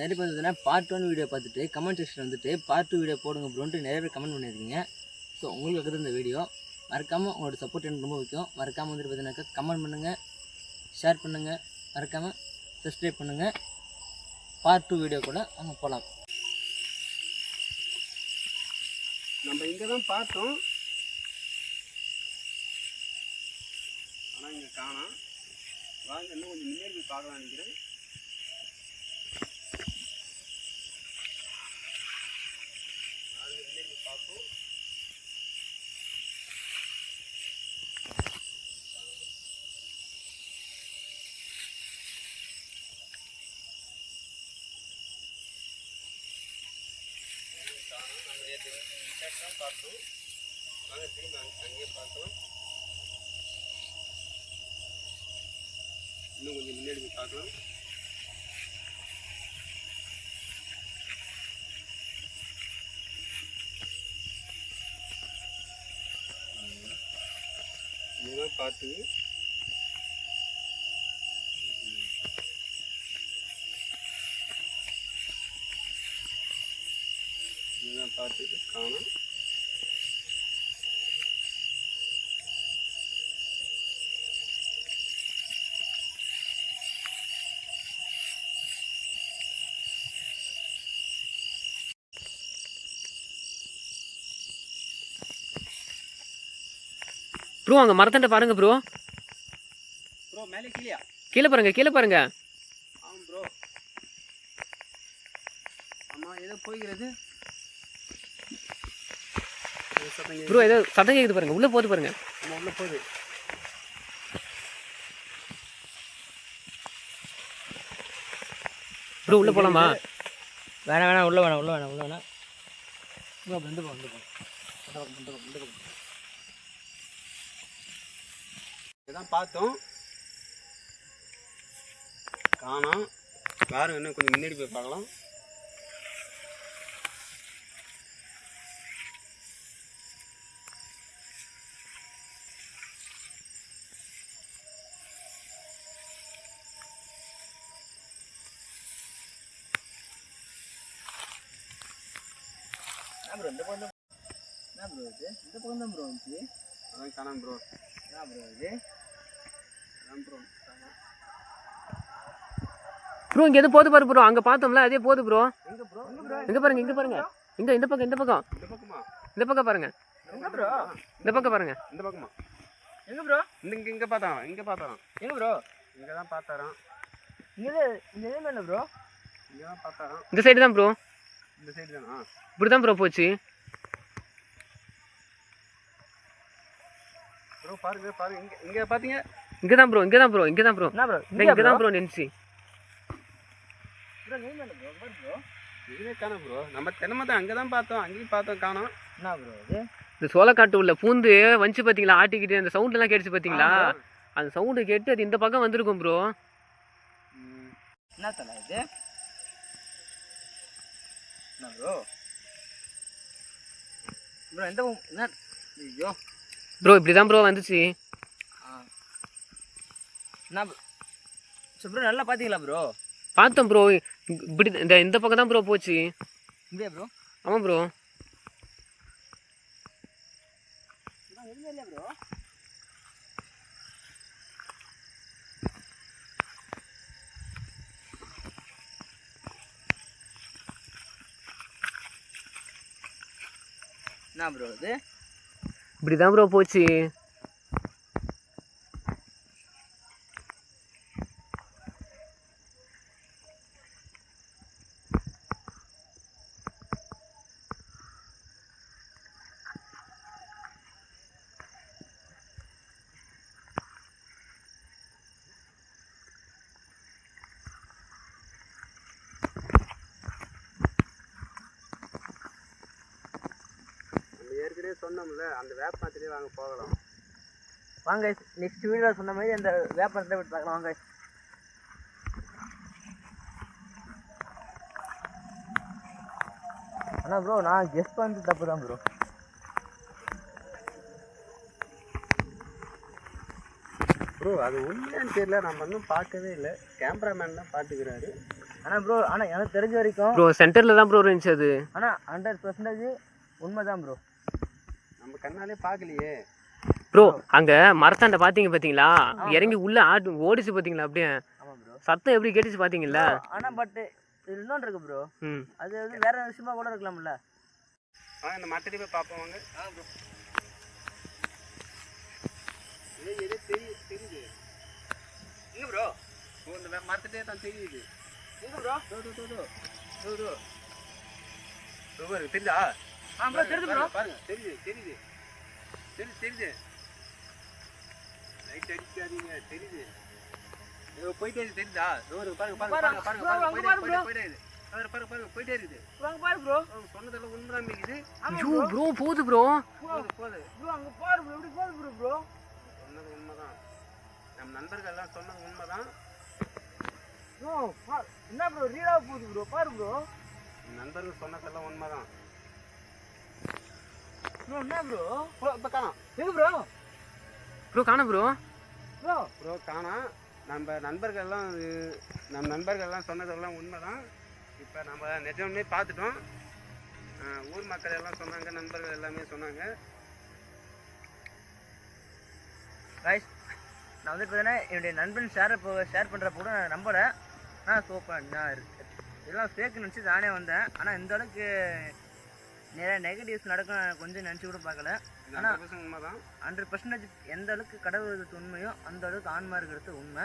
நிறைய பேர் பார்த்தீங்கன்னா பார்ட் ஒன் வீடியோ பார்த்துட்டு கமெண்ட் செக்ஷன் வந்துட்டு பார்ட் டூ வீடியோ போடுங்க ப்ரோன்ட்டு நிறைய பேர் கமெண்ட் பண்ணியிருக்கீங்க. ஸோ உங்களுக்கு இருக்குது இந்த வீடியோ மறக்காமல் உங்களோட சப்போர்ட் எனக்கு ரொம்ப முக்கியம். மறக்காமல் வந்துட்டு பார்த்தீங்கன்னாக்கா கமெண்ட் பண்ணுங்கள் ஷேர் பண்ணுங்கள் மறக்காமல் சப்ஸ்கிரைப் பண்ணுங்கள் பார்ட் டூ வீடியோ கூட அவங்க போகலாம் நம்ம இங்கே தான் பார்த்தோம். ஆனால் இங்கே காணோம். வாங்க இன்னும் கொஞ்சம் முன்னேறி பார்க்கலாம் நினைக்கிறேன். காணோம் நம்ம பார்த்தோம் திரும்பி அங்கேயே பார்க்கலாம் இன்னும் கொஞ்சம் முன்னாடி போய் பார்க்கலாம் இதுதான் பார்த்து காணும் ப்ரோ அங்கே மரத்தண்ட பாருங்க ப்ரோ. ப்ரோ மேலே கீழே கீழே பாருங்க கீழே பாருங்க. ஆமாம் ப்ரோ. ஆமாம் ஏதோ போய்கிறது. ப்ரோ ஏதோ சத்தம் கேட்குது பாருங்க. உள்ளே போகுது பாருங்க. ஆமா, உள்ள போகுது. ப்ரோ உள்ளே போகலாமா வேணாம் வேணாம் உள்ள வேணாம் உள்ள வேணாம் உள்ள வேணாம். ப்ரோ இந்த பக்கம் இந்த பக்கம் இதான் பார்த்தோம். காணோம். வேறு இன்னும் கொஞ்சம் முன்னாடி போய் பார்க்கலாம். ப்ரோ இந்த பக்கம் என்ன ப்ரோ இது? இந்த பக்கம் தான் ப்ரோ வந்துச்சு அதான் காணாம ப்ரோ என்ன ப்ரோ இது? அதான் ப்ரோ ப்ரோ இங்கே எது போகுது பாரு ப்ரோ அங்கே பார்த்தோம்ல அதே போகுது ப்ரோ இங்கே பாருங்க இங்கே பாருங்க. இங்கே இந்த பக்கம் இந்த பக்கம். இந்த பக்கமா? இந்த பக்கம் பாருங்க. இந்த பக்கம் பாருங்க. இந்த பக்கமா? எங்க ப்ரோ இந்த இங்க இங்க பார்த்தான் இங்க பார்த்தான் எங்க ப்ரோ இங்க தான் பார்த்தாராம். இங்கே இந்த என்ன ப்ரோ இங்க தான் பார்த்தாராம். இந்த சைடு தான் ப்ரோ இந்த சைடு தானா? இப்படி தான் ப்ரோ போச்சு. ப்ரோ பாருங்க பாருங்க. இங்க இங்க பாத்தீங்க? இங்கே தான் ப்ரோ இங்கே தான் ப்ரோ இங்கே தான் ப்ரோ என்ன ப்ரோ இங்கே தான் ப்ரோ நின்றுச்சு ப்ரோ நீங்க என்ன ப்ரோ பாரு இதுவே காணோம் ப்ரோ நம்ம தினமும் தான் அங்கே தான் பார்த்தோம் அங்கேயும் பார்த்தோம் காணோம். என்ன ப்ரோ இது? இந்த சோளக்காட்டு உள்ள பூந்து வந்துச்சு பார்த்தீங்களா ஆட்டிக்கிட்டு அந்த சவுண்ட்லாம் கேட்டுச்சு பார்த்தீங்களா அந்த சவுண்டு கேட்டு அது இந்த பக்கம் வந்திருக்கும் ப்ரோ என்ன தலை இது? ப்ரோ எந்த பக்கம் என்ன ஐயோ ப்ரோ இப்படி தான் ப்ரோ வந்துச்சு. என்ன ப்ரோ சரி ப்ரோ நல்லா பார்த்தீங்களா ப்ரோ பார்த்தோம் ப்ரோ இப்படி இந்த இந்த பக்கம் தான் ப்ரோ போச்சு இப்படியா ப்ரோ ஆமாம் ப்ரோ இல்லை ப்ரோ என்ன ப்ரோ இது. இப்படி தான் ப்ரோ போச்சு நம்ம ஏற்கனவே சொன்னோம்ல அந்த வேப்பாத்திலே வாங்க போகலாம். வாங்க நெக்ஸ்ட் வீடியோவில் சொன்ன மாதிரி அந்த வேப்பரத்தை விட்டு பார்க்கலாம். வாங்க ஆனால் ப்ரோ நான் கெஸ்ட் பண்ணிட்டு தப்பு தான் ப்ரோ ப்ரோ அது உண்மையான்னு தெரியல. நம்ம இன்னும் பார்க்கவே இல்லை. கேமராமேன் தான் பார்த்துக்கிறாரு. ஆனால் ப்ரோ ஆனால் எனக்கு தெரிஞ்ச வரைக்கும் ப்ரோ சென்டரில் தான் ப்ரோ இருந்துச்சு அது. ஆனால் ஹண்ட்ரட் பர்சன்டேஜ் உண்மை தான் ப்ரோ நம்ம கண்ணாலே பார்க்கலையே. ப்ரோ அங்கே மரத்தாண்ட பார்த்தீங்க பார்த்தீங்களா இறங்கி உள்ள ஆட்டு ஓடிச்சு பார்த்தீங்களா அப்படியே? சத்தம் எப்படி கேட்டுச்சு பார்த்தீங்களா ஆனால் பட்டு இது இன்னொன்று இருக்கு ப்ரோ ம். அது வந்து வேற விஷயமா கூட இருக்கலாம்ல. வாங்க இந்த மரத்தடி போய் பார்ப்போம் வாங்க. தெரியுது. எங்க ப்ரோ ஓ, இந்த தான் தெரியுது. எங்க ப்ரோ தோ, தோ, தோ, தோ. தோ, தோ. தோ பாரு, தெரியுதா ப்ரோ. பாருங்க, தெரியுது தெரியுது. தெரியுது தெரியுது. லைட் அடிக்காதீங்க தெரியுது. போயிட்டே இருக்கு தெரியுதா? இருக்கு, பாருங்க பாருங்க பாருங்க, பாருங்க பாருங்க போயிட்டே இருக்குது. பாருங்க பாருங்க போயிட்டே இருக்குது. வாங்க பாரு ப்ரோ. அவங்க சொன்னதெல்லாம் உண்மைதான் மிகுது ஐயோ ப்ரோ. போகுது ப்ரோ. போது போது ப்ரோ அங்க பாரு ப்ரோ. எப்படி போகுது ப்ரோ ப்ரோ? சொன்னது உண்மைதான். நம்ம நண்பர்கள் எல்லாம் சொன்னது உண்மைதான். ப்ரோ என்ன ப்ரோ ரீடா போகுது ப்ரோ? பாரு ப்ரோ. நம்ம நண்பர்கள் சொன்னதெல்லாம் உண்மைதான். ப்ரோ என்ன ப்ரோ ப்ரோ இப்போ காணோம். எங்க ப்ரோ ப்ரோ காண ப்ரோ ப்ரோ ப்ரோ காணோம். நம்ம நண்பர்கள்லாம் நம்ம நண்பர்கள்லாம் சொன்னதெல்லாம் உண்மைதான். இப்போ நம்ம நிஜமே பார்த்துட்டோம். ஊர் மக்கள் எல்லாம் சொன்னாங்க நண்பர்கள் எல்லாமே சொன்னாங்க. கைஸ் நான் வந்து பார்த்தீங்கன்னா என்னுடைய நண்பன் ஷேர் இப்போ ஷேர் பண்ணுறப்ப கூட நான் நம்பலை. ஆனால் ஸோ நான் இதெல்லாம் ஃபேக் நினச்சி நானே வந்தேன். ஆனால் இந்த அளவுக்கு நிறைய நெகட்டிவ்ஸ் நடக்கும் கொஞ்சம் நினச்சி கூட பார்க்கல. இது 100% உண்மைதான். ஹண்ட்ரட் பர்சன்டேஜ் எந்த அளவுக்கு கடவுள் உண்மையோ அந்த அளவுக்கு ஆன்மா இருக்கிறது உண்மை.